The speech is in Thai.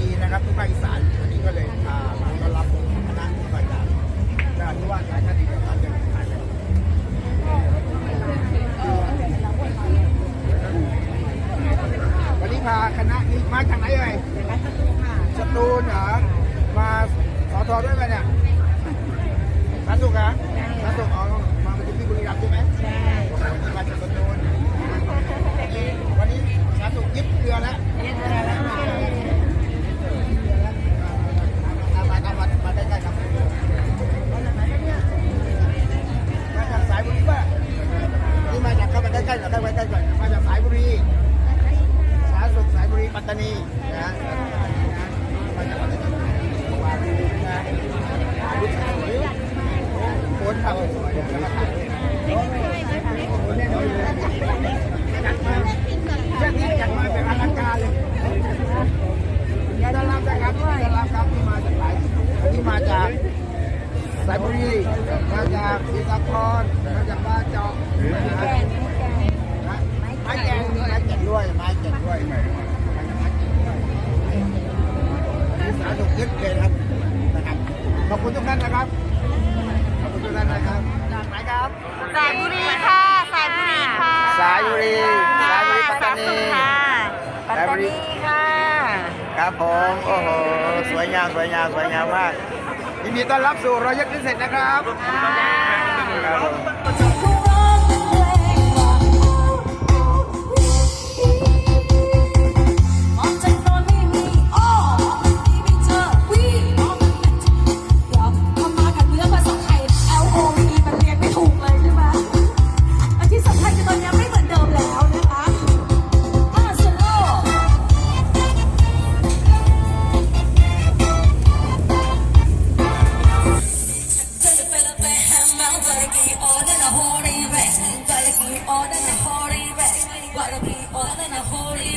ีนะครับทุกภาคอีสานวันนี้ก็เลยพามาต้อนรับคณะผู้บริหารจละอนุว่าสายคดีการเดินทางวันนี้พาคณะนี้มาจากไหนเอ่ยสตูนเหรอมาสอทอด้วยกันเนี่ยสนุกเหรอ ตานีนะมาจากรณีนะลูกสาวโค้ดทำสยบแเจัานี้จัดมาแบบอลังการเลยด้านล่างนะครับด้านล่างครับที่มาจากหลที่มาจากสาบุรีมาจากศรีสะครมาจากบ้านจอก คุณทุกท่านนะครับ ขอบคุณทุกท่านนะครับจากไหนครับสายบุรีค่ะสายบุรีค่ะสายบุรีสายบุรีปัตตานีค่ะปัตสายบุตารีนีค่ะ ครับผม โอ้โห สวยงามสวยงามสวยงามมากยินดีต้อนรับสู่รอยยักษ์พิเศษนะครับครับผม holy